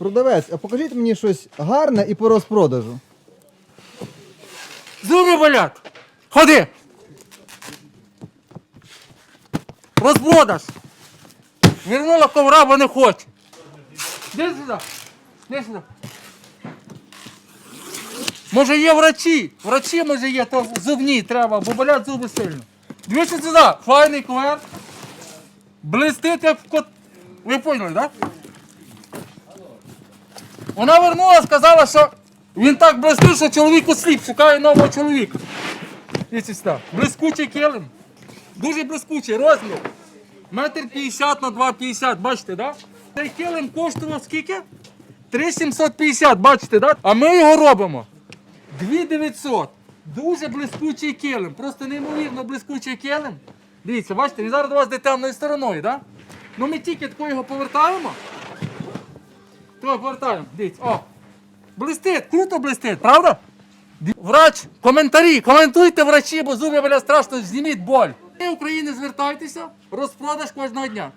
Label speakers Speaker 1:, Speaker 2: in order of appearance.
Speaker 1: Продавець, а покажіть мені щось гарне і по розпродажу.
Speaker 2: Зуби болять. Ходи. Розпродаж. Вернула ковра, бо не хоче. Де сюди? Де сюди? Може є врачі? Врачі може є, то зубні треба, бо болять зуби сильно. Дивіться сюди, файний ковер. Блистить як в кот. Ви поняли, так? Да? Вона вернула, сказала, що він так блистить, що чоловік осліп, шукає нового чоловіка. Блискучий килим. Дуже блискучий розмір. Метр 50 на 2,50, бачите, да? Цей килим коштував скільки? 3,750, бачите, да? А ми його робимо. 2900. Дуже блискучий килим. Просто неймовірно блискучий килим. Дивіться, бачите, він зараз до вас йде темною стороною? Да? Ну ми тільки тако його повертаємо. Тако повертаємо. Дивіться, о. Блистить, круто блистить, правда? Врач, коментарі, коментуйте врачі, бо зуби бля, страшно, зніміть боль. Ви України звертайтеся, розпродаж кожного дня.